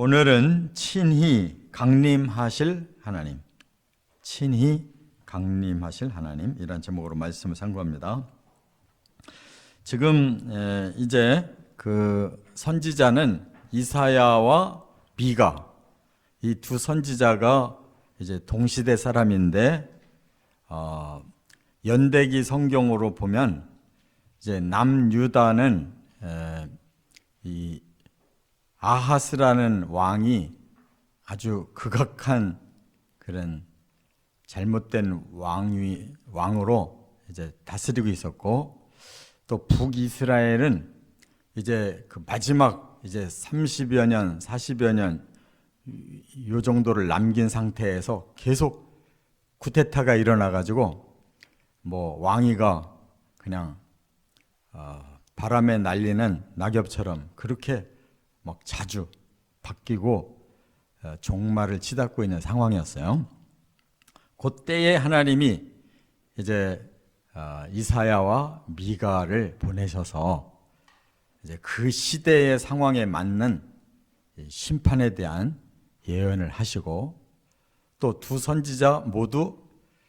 오늘은 친히 강림하실 하나님, 친히 강림하실 하나님 이란 제목으로 말씀을 상고합니다. 지금 에, 이제 그 선지자는 이사야와 미가 이 두 선지자가 이제 동시대 사람인데 어, 연대기 성경으로 보면 이제 남유다는 에, 이 아하스라는 왕이 아주 극악한 그런 잘못된 왕위 왕으로 이제 다스리고 있었고 또 북이스라엘은 이제 그 마지막 이제 30여 년, 40여 년 요 정도를 남긴 상태에서 계속 쿠데타가 일어나 가지고 뭐 왕위가 그냥 어, 바람에 날리는 낙엽처럼 그렇게 막 자주 바뀌고 어, 종말을 치닫고 있는 상황이었어요. 그때에 하나님이 이제 어, 이사야와 미가를 보내셔서 이제 그 시대의 상황에 맞는 심판에 대한 예언을 하시고 또 두 선지자 모두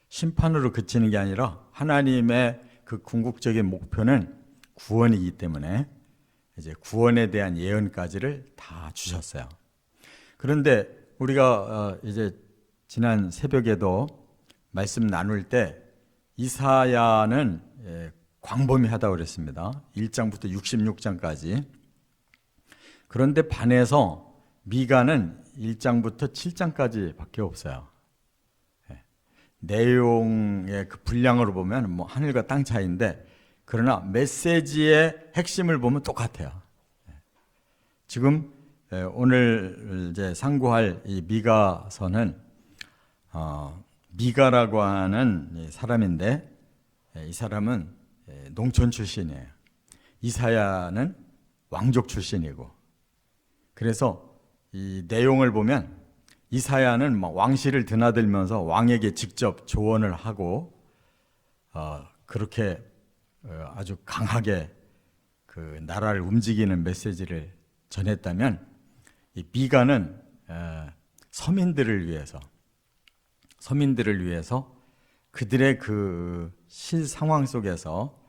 심판으로 그치는 게 아니라 하나님의 그 궁극적인 목표는 구원이기 때문에 이제 구원에 대한 예언까지를 다 주셨어요. 그런데 우리가 어, 이제 지난 새벽에도 말씀 나눌 때 이사야는 예, 광범위하다고 그랬습니다. 1장부터 66장까지. 그런데 반해서 미가는 1장부터 7장까지 밖에 없어요. 예. 내용의 그 분량으로 보면 뭐 하늘과 땅 차이인데 그러나 메시지의 핵심을 보면 똑같아요. 예. 지금 예, 오늘 이제 상고할 이 미가서는 어, 미가라고 하는 사람인데 예, 이 사람은 예, 농촌 출신이에요. 이사야는 왕족 출신이고 그래서 이 내용을 보면 이사야는 막 왕실을 드나들면서 왕에게 직접 조언을 하고 어, 그렇게 어, 아주 강하게 그 나라를 움직이는 메시지를 전했다면 이 미가는 어, 서민들을 위해서 서민들을 위해서 그들의 그 실상황 속에서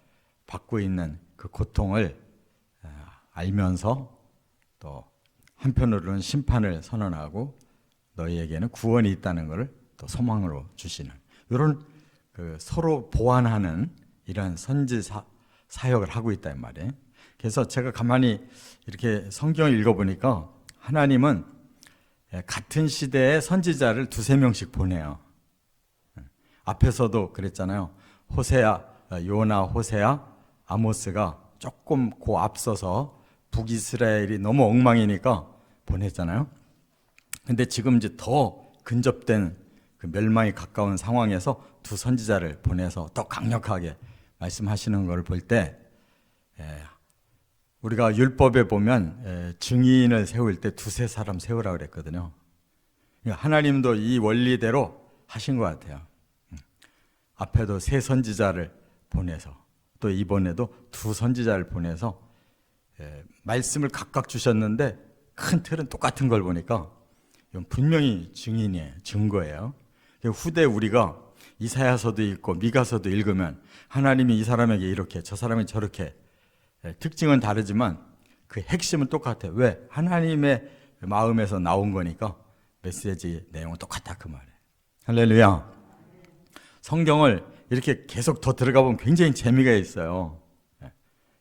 받고 있는 그 고통을 어, 알면서 또 한편으로는 심판을 선언하고 너희에게는 구원이 있다는 것을 또 소망으로 주시는 이런 그 서로 보완하는 이러한 선지 사, 사역을 하고 있다 이 말이에요. 그래서 제가 가만히 이렇게 성경을 읽어보니까 하나님은 같은 시대의 선지자를 두세 명씩 보내요. 앞에서도 그랬잖아요. 호세야, 요나, 호세야, 아모스가 조금 고 앞서서 북이스라엘이 너무 엉망이니까 보냈잖아요. 근데 지금 이제 더 근접된 그 멸망이 가까운 상황에서 두 선지자를 보내서 더 강력하게 말씀하시는 걸 볼 때 우리가 율법에 보면 증인을 세울 때 두세 사람 세우라 그랬거든요. 그러니까 하나님도 이 원리대로 하신 것 같아요. 음. 앞에도 세 선지자를 보내서 또 이번에도 두 선지자를 보내서 말씀을 각각 주셨는데 큰 틀은 똑같은 걸 보니까 분명히 증인이에요. 증거예요. 후대 우리가 이사야서도 읽고 미가서도 읽으면 하나님이 이 사람에게 이렇게 저 사람이 저렇게 예, 특징은 다르지만 그 핵심은 똑같아요. 왜? 하나님의 마음에서 나온 거니까 메시지 내용은 똑같다 그 말이에요. 할렐루야. 성경을 이렇게 계속 더 들어가 보면 굉장히 재미가 있어요.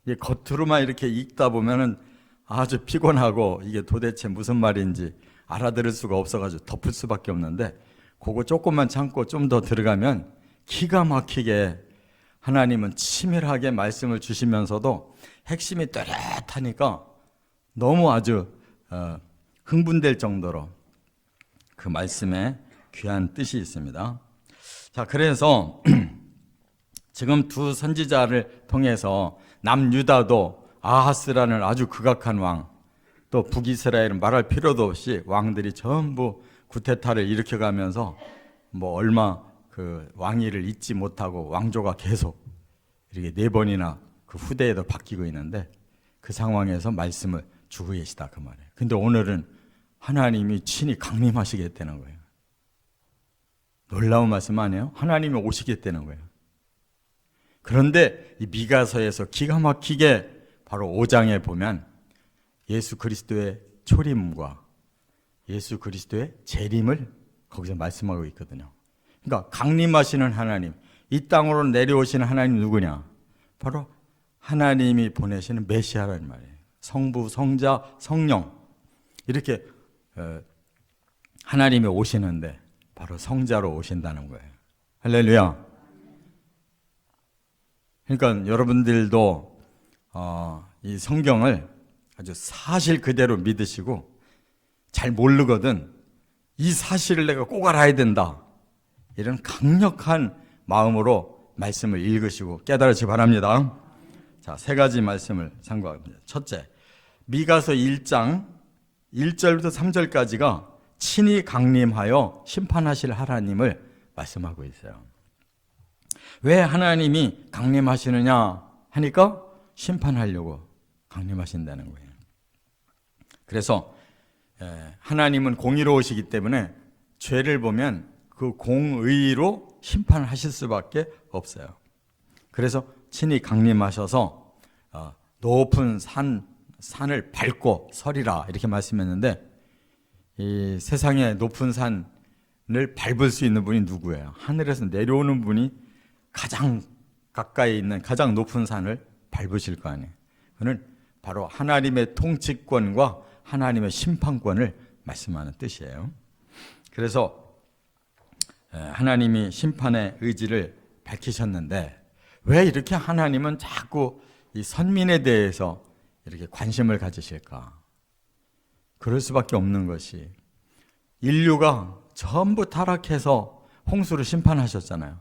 예, 겉으로만 이렇게 읽다 보면은 아주 피곤하고 이게 도대체 무슨 말인지 알아들을 수가 없어가지고 덮을 수밖에 없는데 그거 조금만 참고 좀 더 들어가면 기가 막히게 하나님은 치밀하게 말씀을 주시면서도 핵심이 또렷하니까 너무 아주 어, 흥분될 정도로 그 말씀에 귀한 뜻이 있습니다. 자, 그래서 지금 두 선지자를 통해서 남유다도 아하스라는 아주 극악한 왕, 또 북이스라엘은 말할 필요도 없이 왕들이 전부 구테타를 일으켜가면서 뭐 얼마 그 왕위를 잊지 못하고 왕조가 계속 이렇게 네 번이나 그 후대에도 바뀌고 있는데 그 상황에서 말씀을 주고 계시다 그 말이에요. 근데 오늘은 하나님이 친히 강림하시겠다는 거예요. 놀라운 말씀 아니에요? 하나님이 오시겠다는 거예요. 그런데 이 미가서에서 기가 막히게 바로 5장에 보면 예수 그리스도의 초림과 예수 그리스도의 재림을 거기서 말씀하고 있거든요. 그러니까 강림하시는 하나님, 이 땅으로 내려오시는 하나님 누구냐? 바로 하나님이 보내시는 메시아라는 말이에요. 성부, 성자, 성령 이렇게 어, 하나님이 오시는데 바로 성자로 오신다는 거예요. 할렐루야. 그러니까 여러분들도 어, 이 성경을 아주 사실 그대로 믿으시고 잘 모르거든 이 사실을 내가 꼭 알아야 된다. 이런 강력한 마음으로 말씀을 읽으시고 깨달으시 기 바랍니다. 자, 세 가지 말씀을 참고합니다. 첫째, 미가서 1장 1절부터 3절까지가 친히 강림하여 심판하실 하나님을 말씀하고 있어요. 왜 하나님이 강림하시느냐 하니까 심판하려고 강림하신다는 거예요. 그래서 예, 하나님은 공의로우시기 때문에 죄를 보면 그 공의로 심판하실 수밖에 없어요. 그래서 친히 강림하셔서 어, 높은 산 산을 밟고 서리라 이렇게 말씀했는데 이 세상의 높은 산을 밟을 수 있는 분이 누구예요? 하늘에서 내려오는 분이 가장 가까이 있는 가장 높은 산을 밟으실 거 아니에요. 그는 바로 하나님의 통치권과 하나님의 심판권을 말씀하는 뜻이에요. 그래서 하나님이 심판의 의지를 밝히셨는데 왜 이렇게 하나님은 자꾸 이 선민에 대해서 이렇게 관심을 가지실까? 그럴 수밖에 없는 것이 인류가 전부 타락해서 홍수를 심판하셨잖아요.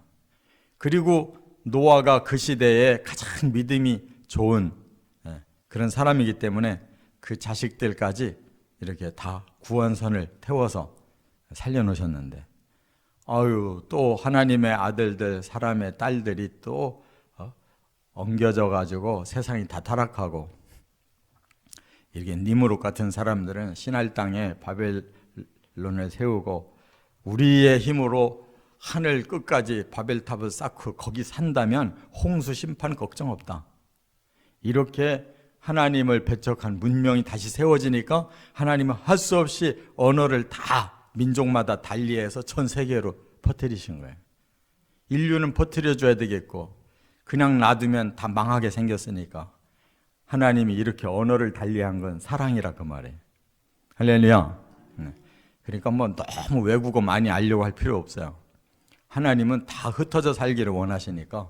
그리고 노아가 그 시대에 가장 믿음이 좋은 그런 사람이기 때문에 그 자식들까지 이렇게 다 구원선을 태워서 살려놓으셨는데, 아유, 또 하나님의 아들들, 사람의 딸들이 또 어? 엉겨져 가지고 세상이 다 타락하고, 이렇게 니무롯 같은 사람들은 신할 땅에 바벨론을 세우고, 우리의 힘으로 하늘 끝까지 바벨탑을 쌓고 거기 산다면 홍수 심판 걱정 없다. 이렇게 하나님을 배척한 문명이 다시 세워지니까 하나님은 할 수 없이 언어를 다 민족마다 달리해서 전 세계로 퍼뜨리신 거예요. 인류는 퍼뜨려 줘야 되겠고 그냥 놔두면 다 망하게 생겼으니까 하나님이 이렇게 언어를 달리한 건 사랑이라 그 말이에요. 할렐루야. 네. 그러니까 뭐 너무 외국어 많이 알려고 할 필요 없어요. 하나님은 다 흩어져 살기를 원하시니까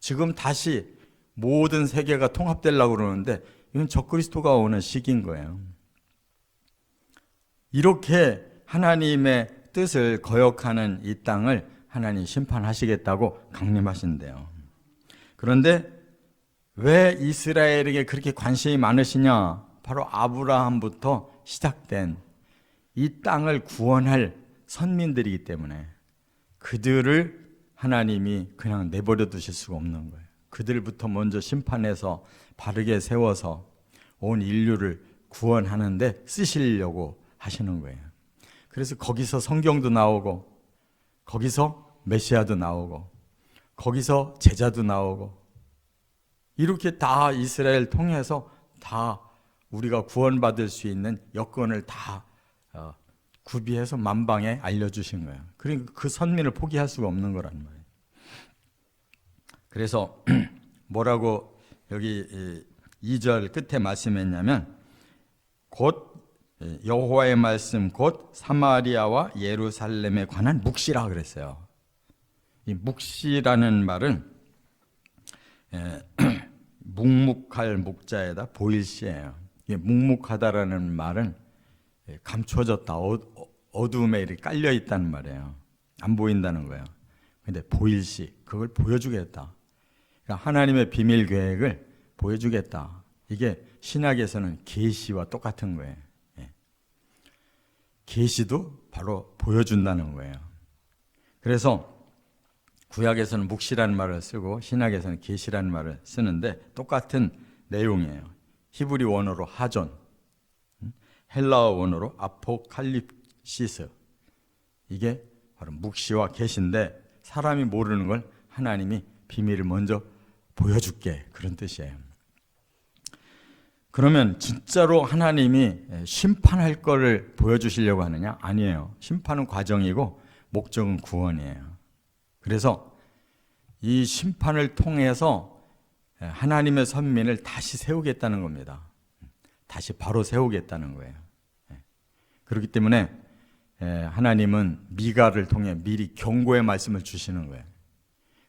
지금 다시 모든 세계가 통합되려고 그러는데 이건 적그리스도가 오는 시기인 거예요. 이렇게 하나님의 뜻을 거역하는 이 땅을 하나님 심판하시겠다고 강림하신대요. 그런데 왜 이스라엘에게 그렇게 관심이 많으시냐? 바로 아브라함부터 시작된 이 땅을 구원할 선민들이기 때문에 그들을 하나님이 그냥 내버려 두실 수가 없는 거예요. 그들부터 먼저 심판해서 바르게 세워서 온 인류를 구원하는데 쓰시려고 하시는 거예요. 그래서 거기서 성경도 나오고, 거기서 메시아도 나오고, 거기서 제자도 나오고, 이렇게 다 이스라엘 통해서 다 우리가 구원받을 수 있는 여건을 다 어, 구비해서 만방에 알려주신 거예요. 그러니까 그 선민을 포기할 수가 없는 거란 말이에요. 그래서 뭐라고 여기 2절 끝에 말씀했냐면 곧 여호와의 말씀 곧 사마리아와 예루살렘에 관한 묵시라 그랬어요. 이 묵시라는 말은 묵묵할 묵자에다 보일시예요. 묵묵하다라는 말은 감춰졌다, 어, 어둠에 이렇게 깔려 있다는 말이에요. 안 보인다는 거예요. 근데 보일시, 그걸 보여주겠다. 그러니까 하나님의 비밀 계획을 보여주겠다. 이게 신학에서는 계시와 똑같은 거예요. 예. 계시도 바로 보여준다는 거예요. 그래서 구약에서는 묵시라는 말을 쓰고 신학에서는 계시라는 말을 쓰는데 똑같은 내용이에요. 히브리 원어로 하존. 음? 헬라어 원어로 아포칼립시스. 이게 바로 묵시와 계신데 사람이 모르는 걸 하나님이 비밀을 먼저 보여줄게 그런 뜻이에요. 그러면 진짜로 하나님이 심판할 거를 보여주시려고 하느냐? 아니에요. 심판은 과정이고 목적은 구원이에요. 그래서 이 심판을 통해서 하나님의 선민을 다시 세우겠다는 겁니다. 다시 바로 세우겠다는 거예요. 그렇기 때문에 하나님은 미가를 통해 미리 경고의 말씀을 주시는 거예요.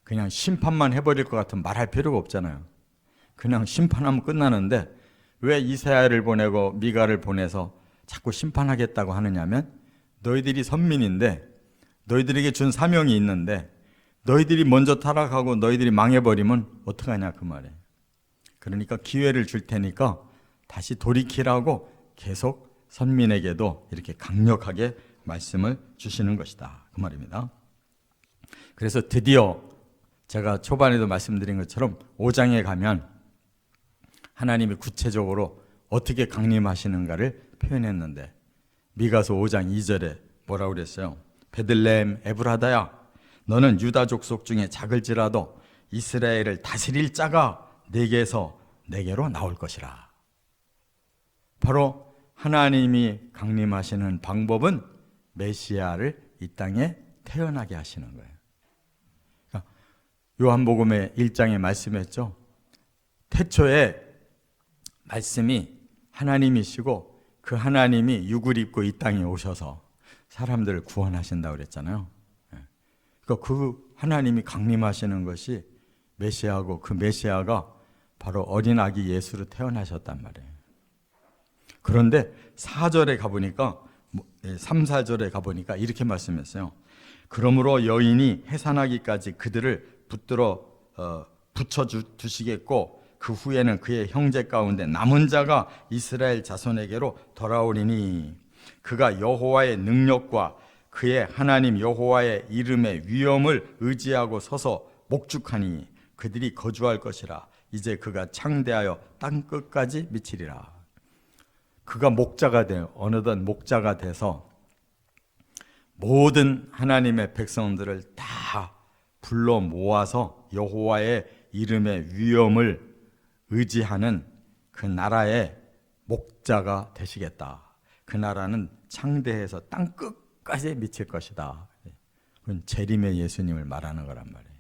그냥 심판만 해버릴 것 같으면 말할 필요가 없잖아요. 그냥 심판하면 끝나는데 왜 이사야를 보내고 미가를 보내서 자꾸 심판하겠다고 하느냐면 너희들이 선민인데 너희들에게 준 사명이 있는데 너희들이 먼저 타락하고 너희들이 망해버리면 어떡하냐 그 말에. 그러니까 기회를 줄 테니까 다시 돌이키라고 계속 선민에게도 이렇게 강력하게 말씀을 주시는 것이다. 그 말입니다. 그래서 드디어 제가 초반에도 말씀드린 것처럼 5장에 가면 하나님이 구체적으로 어떻게 강림하시는가를 표현했는데 미가서 5장 2절에 뭐라고 그랬어요? 베들레헴 에브라다야 너는 유다 족속 중에 작을지라도 이스라엘을 다스릴 자가 내게서 내게로 나올 것이라. 바로 하나님이 강림하시는 방법은 메시아를 이 땅에 태어나게 하시는 거예요. 요한복음의 1장에 말씀했죠. 태초에 말씀이 하나님이시고 그 하나님이 육을 입고 이 땅에 오셔서 사람들을 구원하신다고 그랬잖아요. 예. 그러니까 그 하나님이 강림하시는 것이 메시아고 그 메시아가 바로 어린 아기 예수로 태어나셨단 말이에요. 그런데 4절에 가보니까 3, 4절에 가보니까 이렇게 말씀했어요. 그러므로 여인이 해산하기까지 그들을 붙들어 어, 붙여 두시겠고 그 후에는 그의 형제 가운데 남은 자가 이스라엘 자손에게로 돌아오리니 그가 여호와의 능력과 그의 하나님 여호와의 이름의 위엄을 의지하고 서서 목축하니 그들이 거주할 것이라. 이제 그가 창대하여 땅 끝까지 미치리라. 그가 목자가 돼 어느덧 목자가 돼서 모든 하나님의 백성들을 다 불러 모아서 여호와의 이름의 위엄을 의지하는 그 나라의 목자가 되시겠다. 그 나라는 창대해서 땅 끝까지 미칠 것이다. 그건 재림의 예수님을 말하는 거란 말이에요.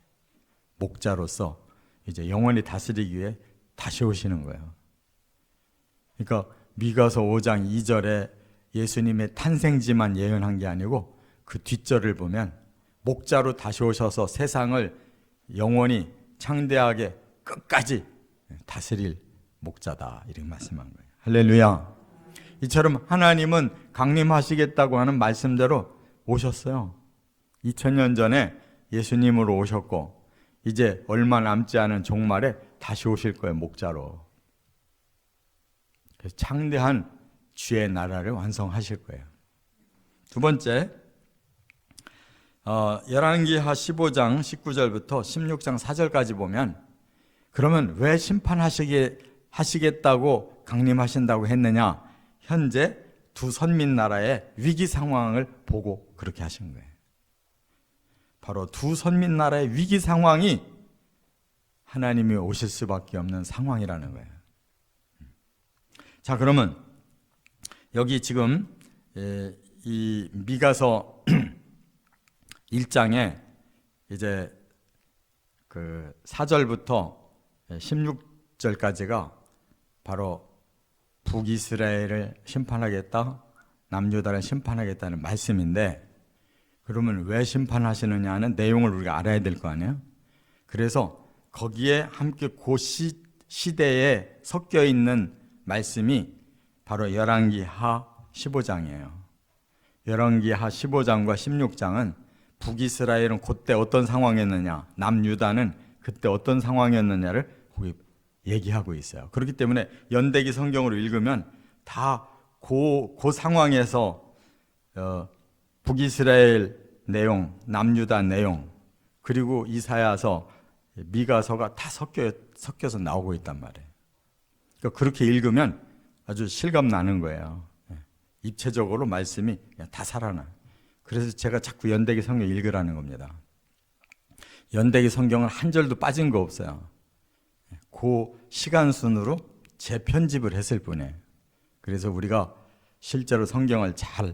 목자로서 이제 영원히 다스리기 위해 다시 오시는 거예요. 그러니까 미가서 5장 2절에 예수님의 탄생지만 예언한 게 아니고 그 뒷절을 보면 목자로 다시 오셔서 세상을 영원히 창대하게 끝까지 다스릴 목자다 이렇게 말씀한 거예요. 할렐루야. 이처럼 하나님은 강림하시겠다고 하는 말씀대로 오셨어요. 2000년 전에 예수님으로 오셨고 이제 얼마 남지 않은 종말에 다시 오실 거예요. 목자로. 창대한 주의 나라를 완성하실 거예요. 두 번째, 어, 열왕기하 15장 19절부터 16장 4절까지 보면 그러면 왜 심판하시게 하시겠다고 강림하신다고 했느냐? 현재 두 선민 나라의 위기 상황을 보고 그렇게 하신 거예요. 바로 두 선민 나라의 위기 상황이 하나님이 오실 수밖에 없는 상황이라는 거예요. 자, 그러면 여기 지금 이 미가서 1장에 이제 그 4절부터 16절까지가 바로 북이스라엘을 심판하겠다, 남유다를 심판하겠다는 말씀인데 그러면 왜 심판하시느냐는 내용을 우리가 알아야 될 거 아니에요? 그래서 거기에 함께 그 시, 시대에 섞여 있는 말씀이 바로 열왕기하 15장이에요. 열왕기하 15장과 16장은 북이스라엘은 그때 어떤 상황이었느냐, 남유다는 그때 어떤 상황이었느냐를 거기 얘기하고 있어요. 그렇기 때문에 연대기 성경으로 읽으면 다 그 그 상황에서 어, 북이스라엘 내용, 남유다 내용, 그리고 이사야서, 미가서가 다 섞여 섞여서 나오고 있단 말이에요. 그러니까 그렇게 읽으면 아주 실감 나는 거예요. 예. 입체적으로 말씀이 다 살아나. 그래서 제가 자꾸 연대기 성경 읽으라는 겁니다. 연대기 성경은 한 절도 빠진 거 없어요. 그 시간 순으로 재편집을 했을 뿐이에요. 그래서 우리가 실제로 성경을 잘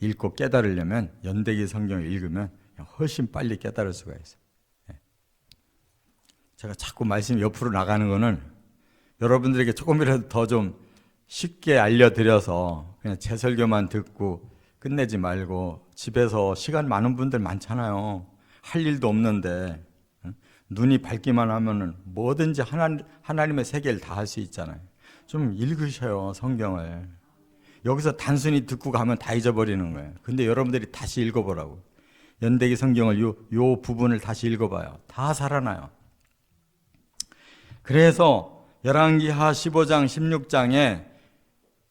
읽고 깨달으려면 연대기 성경을 읽으면 훨씬 빨리 깨달을 수가 있어요. 예. 제가 자꾸 말씀이 옆으로 나가는 거는 여러분들에게 조금이라도 더 좀 쉽게 알려드려서 그냥 제 설교만 듣고 끝내지 말고 집에서 시간 많은 분들 많잖아요. 할 일도 없는데 응? 눈이 밝기만 하면은 뭐든지 하나, 하나님의 세계를 다 할 수 있잖아요. 좀 읽으셔요 성경을. 여기서 단순히 듣고 가면 다 잊어버리는 거예요. 근데 여러분들이 다시 읽어보라고. 연대기 성경을 요, 요 부분을 다시 읽어봐요. 다 살아나요. 그래서 열왕기하 15장 16장에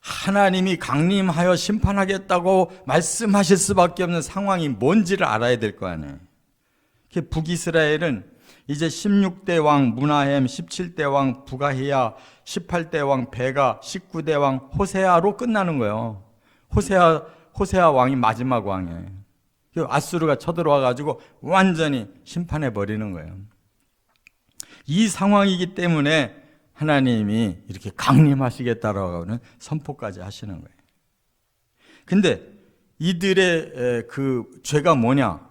하나님이 강림하여 심판하겠다고 말씀하실 수밖에 없는 상황이 뭔지를 알아야 될 거 아니에요. 북이스라엘은 이제 16대 왕 문하햄, 17대 왕 부가히야, 18대 왕 베가, 19대 왕 호세아로 끝나는 거예요. 호세아 호세아 왕이 마지막 왕이에요. 그 아수르가 쳐들어와 가지고 완전히 심판해 버리는 거예요. 이 상황이기 때문에 하나님이 이렇게 강림하시겠다라고는 선포까지 하시는 거예요. 근데 이들의 그 죄가 뭐냐?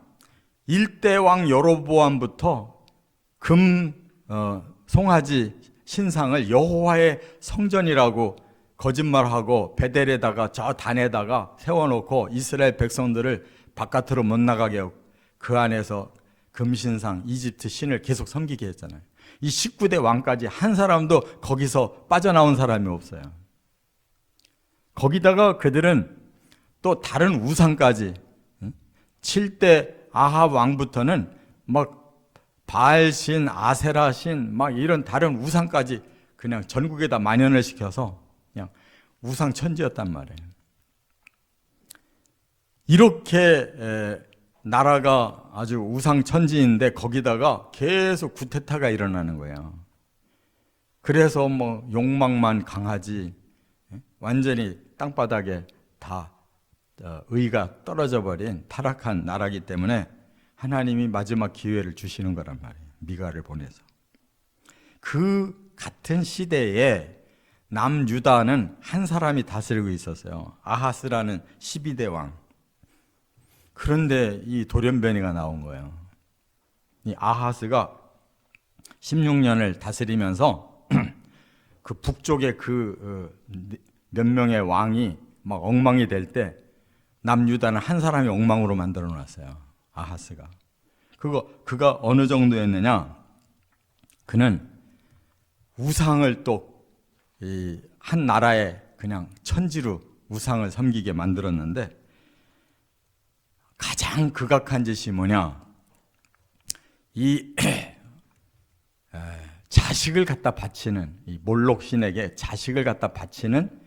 일대 왕 여로보암부터 금 어, 송아지 신상을 여호와의 성전이라고 거짓말하고 베델에다가 저 단에다가 세워놓고 이스라엘 백성들을 바깥으로 못 나가게 하고 그 안에서 금신상 이집트 신을 계속 섬기게 했잖아요. 이 19대 왕까지 한 사람도 거기서 빠져나온 사람이 없어요. 거기다가 그들은 또 다른 우상까지 7대 아합 왕부터는 막 바알신, 아세라신 막 이런 다른 우상까지 그냥 전국에다 만연을 시켜서 그냥 우상 천지였단 말이에요. 이렇게 나라가 아주 우상 천지인데 거기다가 계속 구테타가 일어나는 거예요. 그래서 뭐 욕망만 강하지 완전히 땅바닥에 다 어, 의가 떨어져 버린 타락한 나라기 때문에 하나님이 마지막 기회를 주시는 거란 말이에요. 미가를 보내서. 그 같은 시대에 남유다는 한 사람이 다스리고 있었어요. 아하스라는 12대 왕. 그런데 이 돌연변이가 나온 거예요. 이 아하스가 16년을 다스리면서 그 북쪽의 그 몇 명의 왕이 막 엉망이 될 때 남유다는 한 사람이 엉망으로 만들어 놨어요. 아하스가. 그거 그가 어느 정도였느냐? 그는 우상을 또 한 나라에 그냥 천지로 우상을 섬기게 만들었는데 가장 극악한 짓이 뭐냐? 이 자식을 갖다 바치는 이 몰록 신에게 자식을 갖다 바치는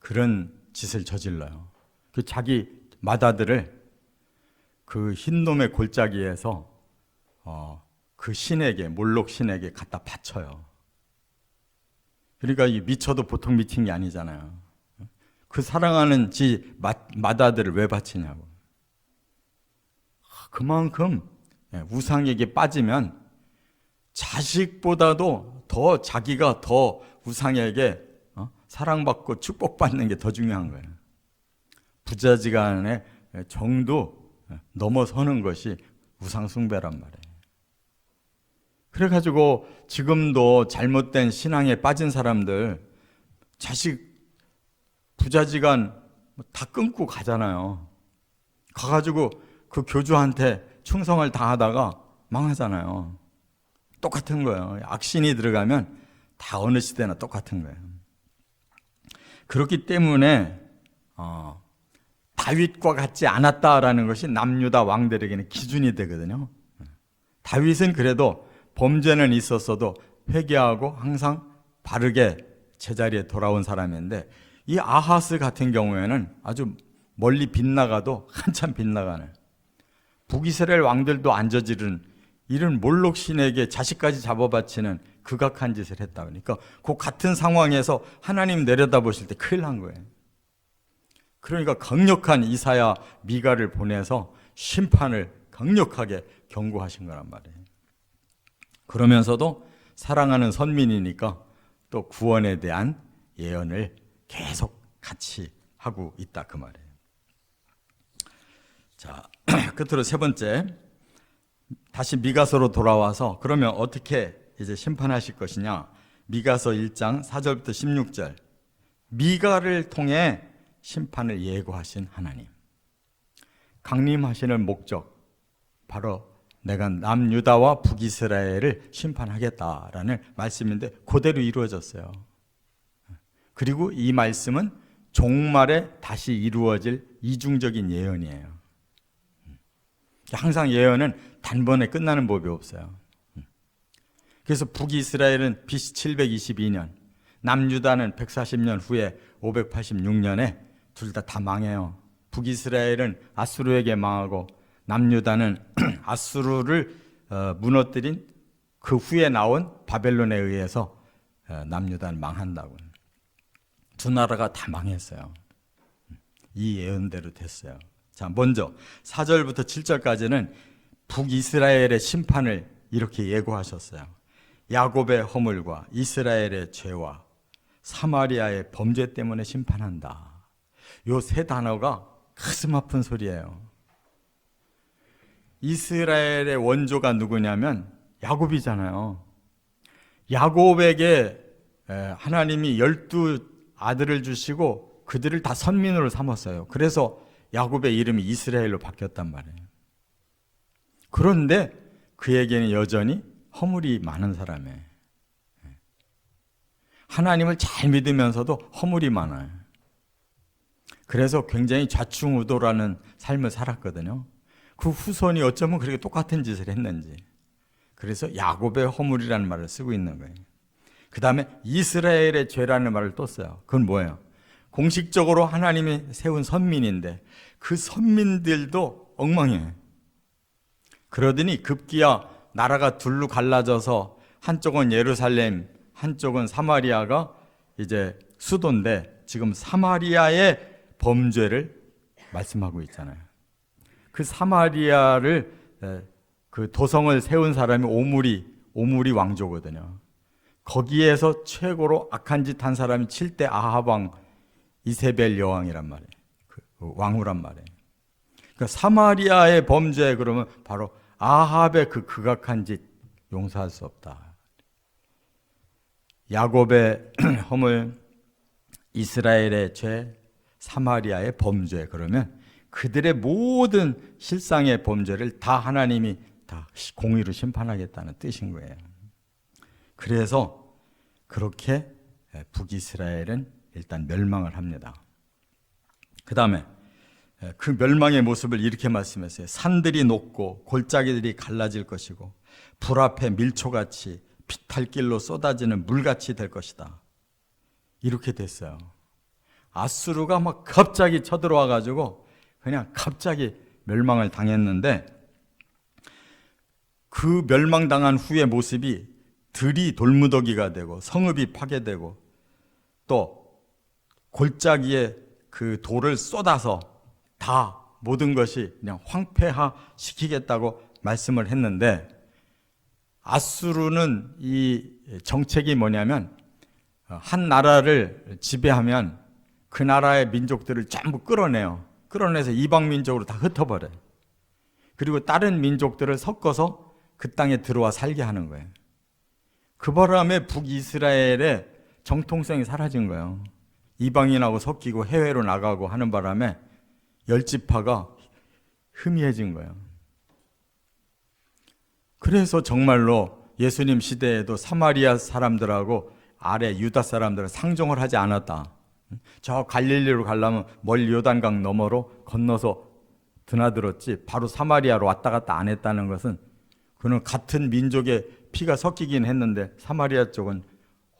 그런 짓을 저질러요. 그 자기 마다들을 그 흰놈의 골짜기에서 어, 그 신에게 몰록 신에게 갖다 바쳐요. 그러니까 이 미쳐도 보통 게 아니잖아요. 그 사랑하는 지 마다들을 왜 바치냐고. 그만큼 예, 우상에게 빠지면 자식보다도 더 자기가 더 우상에게 어, 사랑받고 축복받는 게 더 중요한 거예요. 부자지간의 정도 넘어서는 것이 우상숭배란 말이에요. 그래가지고 지금도 잘못된 신앙에 빠진 사람들 자식 부자지간 다 끊고 가잖아요. 가가지고 그 교주한테 충성을 다하다가 망하잖아요. 똑같은 거예요. 악신이 들어가면 다 어느 시대나 똑같은 거예요. 그렇기 때문에 어, 다윗과 같지 않았다라는 것이 남유다 왕들에게는 기준이 되거든요. 다윗은 그래도 범죄는 있었어도 회개하고 항상 바르게 제자리에 돌아온 사람인데 이 아하스 같은 경우에는 아주 멀리 빗나가도 한참 빗나가는 북이스라엘 왕들도 안 저지른 이런 몰록 신에게 자식까지 잡아바치는 극악한 짓을 했다. 그러니까 그 같은 상황에서 하나님 내려다 보실 때 큰일 난 거예요. 그러니까 강력한 이사야 미가를 보내서 심판을 강력하게 경고하신 거란 말이에요. 그러면서도 사랑하는 선민이니까 또 구원에 대한 예언을 계속 같이 하고 있다 그 말이에요. 자, 끝으로 세 번째 다시 미가서로 돌아와서 그러면 어떻게 이제 심판하실 것이냐? 미가서 1장 4절부터 16절. 미가를 통해 심판을 예고하신 하나님. 강림하시는 목적 바로 내가 남유다와 북이스라엘을 심판하겠다라는 말씀인데 그대로 이루어졌어요. 그리고 이 말씀은 종말에 다시 이루어질 이중적인 예언이에요. 항상 예언은 단번에 끝나는 법이 없어요. 그래서 북이스라엘은 BC 722년, 남유다는 140년 후에 586년에 둘 다 다 망해요. 북이스라엘은 아수르에게 망하고 남유다는 아수르를 어, 무너뜨린 그 후에 나온 바벨론에 의해서 어, 남유다는 망한다고. 두 나라가 다 망했어요. 이 예언대로 됐어요. 자, 먼저 4절부터 7절까지는 북이스라엘의 심판을 이렇게 예고하셨어요. 야곱의 허물과 이스라엘의 죄와 사마리아의 범죄 때문에 심판한다. 요 세 단어가 가슴 아픈 소리예요. 이스라엘의 원조가 누구냐면 야곱이잖아요. 야곱에게 하나님이 열두 아들을 주시고 그들을 다 선민으로 삼았어요. 그래서 야곱의 이름이 이스라엘로 바뀌었단 말이에요. 그런데 그에게는 여전히 허물이 많은 사람이에요. 하나님을 잘 믿으면서도 허물이 많아요. 그래서 굉장히 좌충우도라는 삶을 살았거든요. 그 후손이 어쩌면 그렇게 똑같은 짓을 했는지. 그래서 야곱의 허물이라는 말을 쓰고 있는 거예요. 그 다음에 이스라엘의 죄라는 말을 또 써요. 그건 뭐예요? 공식적으로 하나님이 세운 선민인데 그 선민들도 엉망이에요. 그러더니 급기야 나라가 둘로 갈라져서 한쪽은 예루살렘, 한쪽은 사마리아가 이제 수도인데 지금 사마리아의 범죄를 말씀하고 있잖아요. 그 사마리아를 그 도성을 세운 사람이 오므리 오므리 왕조거든요. 거기에서 최고로 악한 짓 한 사람이 7대 아합 왕 이세벨 여왕이란 말이에요. 그 왕후란 말이에요. 그러니까 사마리아의 범죄 그러면 바로 아합의 그 극악한 짓 용서할 수 없다. 야곱의 허물, 이스라엘의 죄, 사마리아의 범죄 그러면 그들의 모든 실상의 범죄를 다 하나님이 다 공의로 심판하겠다는 뜻인 거예요. 그래서 그렇게 북이스라엘은 일단 멸망을 합니다. 그 다음에 그 멸망의 모습을 이렇게 말씀했어요. 산들이 녹고 골짜기들이 갈라질 것이고 불 앞에 밀초같이 피탈길로 쏟아지는 물같이 될 것이다. 이렇게 됐어요. 아수르가 막 갑자기 쳐들어와 가지고 그냥 갑자기 멸망을 당했는데 그 멸망당한 후의 모습이 들이 돌무더기가 되고 성읍이 파괴되고 또 골짜기에 그 돌을 쏟아서 다 모든 것이 그냥 황폐화 시키겠다고 말씀을 했는데 아수르는 이 정책이 뭐냐면 한 나라를 지배하면 그 나라의 민족들을 전부 끌어내요. 끌어내서 이방 민족으로 다 흩어버려요. 그리고 다른 민족들을 섞어서 그 땅에 들어와 살게 하는 거예요. 그 바람에 북이스라엘의 정통성이 사라진 거예요. 이방인하고 섞이고 해외로 나가고 하는 바람에 열지파가 희미해진 거예요. 그래서 정말로 예수님 시대에도 사마리아 사람들하고 아래 유다 사람들은 상종을 하지 않았다. 저 갈릴리로 가려면 멀리 요단강 너머로 건너서 드나들었지 바로 사마리아로 왔다 갔다 안 했다는 것은 그는 같은 민족의 피가 섞이긴 했는데 사마리아 쪽은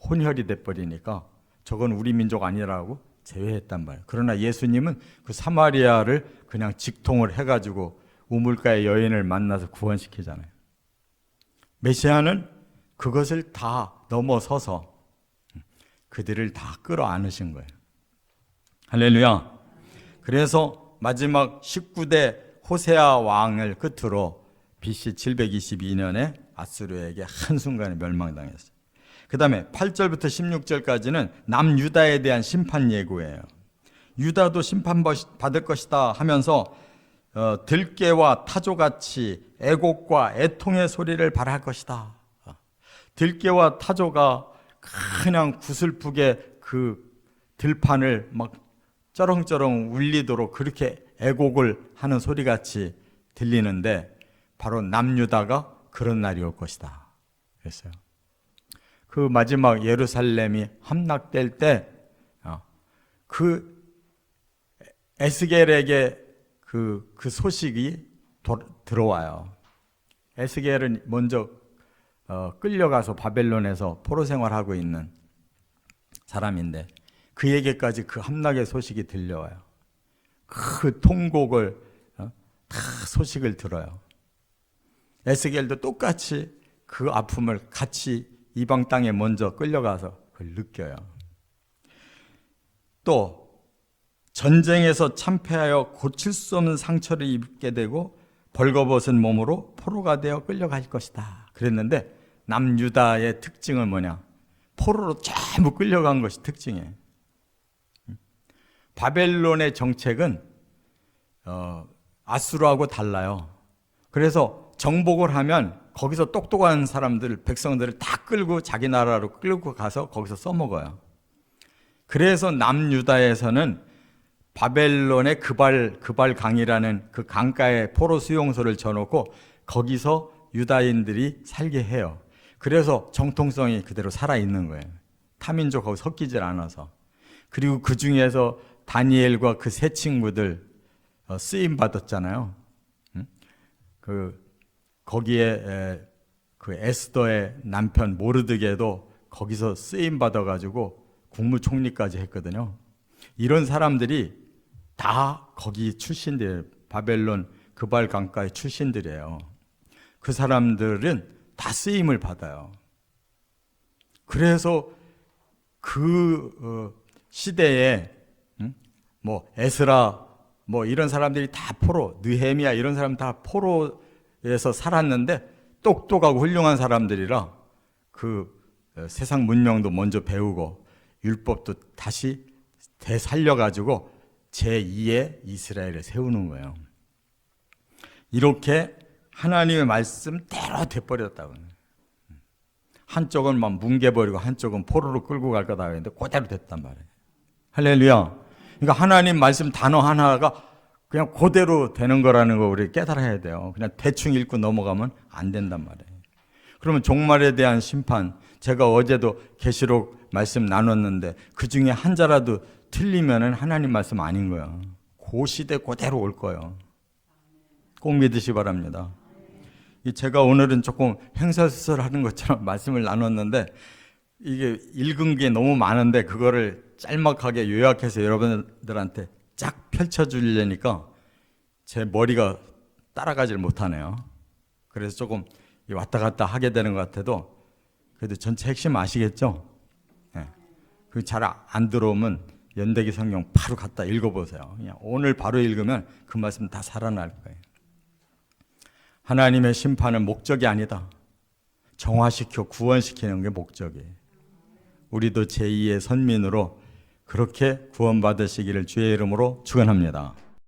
혼혈이 돼 버리니까 저건 우리 민족 아니라고 제외했단 말이에요. 그러나 예수님은 그 사마리아를 그냥 직통을 해가지고 우물가의 여인을 만나서 구원시키잖아요. 메시아는 그것을 다 넘어서서 그들을 다 끌어안으신 거예요. 할렐루야. 그래서 마지막 19대 호세아 왕을 끝으로 BC 722년에 아수르에게 한순간에 멸망당했어요. 그 다음에 8절부터 16절까지는 남유다에 대한 심판 예고예요. 유다도 심판받을 것이다 하면서 어, 들깨와 타조같이 애곡과 애통의 소리를 발할 것이다. 어, 들깨와 타조가 그냥 구슬프게 그 들판을 막 쩌렁쩌렁 울리도록 그렇게 애곡을 하는 소리같이 들리는데 바로 남유다가 그런 날이 올 것이다. 그랬어요. 그 마지막 예루살렘이 함락될 때, 어, 그 에스겔에게 그, 그 소식이 도, 들어와요. 에스겔은 먼저 어, 끌려가서 바벨론에서 포로 생활하고 있는 사람인데 그에게까지 그 함락의 소식이 들려와요. 그 통곡을 어, 다 소식을 들어요. 에스겔도 똑같이 그 아픔을 같이 이방 땅에 먼저 끌려가서 그걸 느껴요. 또 전쟁에서 참패하여 고칠 수 없는 상처를 입게 되고 벌거벗은 몸으로 포로가 되어 끌려갈 것이다. 그랬는데 남유다의 특징은 뭐냐? 포로로 전부 끌려간 것이 특징이에요. 바벨론의 정책은 어, 아수르하고 달라요. 그래서 정복을 하면 거기서 똑똑한 사람들, 백성들을 다 끌고 자기 나라로 끌고 가서 거기서 써먹어요. 그래서 남유다에서는 바벨론의 그발, 그발 강이라는 그 강가에 포로 수용소를 져놓고 거기서 유다인들이 살게 해요. 그래서 정통성이 그대로 살아있는 거예요. 타민족하고 섞이질 않아서. 그리고 그 중에서 다니엘과 그 세 친구들 어, 쓰임 받았잖아요. 그 거기에 그 에스더의 남편 모르드게도 거기서 쓰임 받아가지고 국무총리까지 했거든요. 이런 사람들이 다 거기 출신들 바벨론 그발 강가의 출신들이에요. 그 사람들은 다 쓰임을 받아요. 그래서 그 어, 시대에 뭐 에스라 뭐 이런 사람들이 다 포로 느헤미야 이런 사람 다 포로 에서 살았는데 똑똑하고 훌륭한 사람들이라 그 어, 세상 문명도 먼저 배우고 율법도 다시 되살려 가지고 제2의 이스라엘을 세우는 거예요. 이렇게 하나님의 말씀대로 돼버렸다고. 한쪽은 막 뭉개버리고 한쪽은 포로로 끌고 갈 거다 했는데 그대로 됐단 말이에요. 할렐루야. 그러니까 하나님 말씀 단어 하나가 그냥 그대로 되는 거라는 거 우리 깨달아야 돼요. 그냥 대충 읽고 넘어가면 안 된단 말이에요. 그러면 종말에 대한 심판, 제가 어제도 계시록 말씀 나눴는데 그 중에 한 자라도 틀리면은 하나님 말씀 아닌 거야. 그 시대 그대로 올 거예요. 꼭 믿으시 바랍니다. 제가 오늘은 조금 행설수설 하는 것처럼 말씀을 나눴는데 이게 읽은 게 너무 많은데 그거를 짤막하게 요약해서 여러분들한테 쫙 펼쳐주려니까 제 머리가 따라가질 못하네요. 그래서 조금 왔다 갔다 하게 되는 것 같아도 그래도 전체 핵심 아시겠죠? 네. 그잘 안 들어오면 연대기 성경 바로 갖다 읽어보세요. 그냥 오늘 바로 읽으면 그 말씀 다 살아날 거예요. 하나님의 심판은 목적이 아니다. 정화시켜 구원시키는 게 목적이에요. 우리도 제2의 선민으로 그렇게 구원받으시기를 주의 이름으로 축원합니다.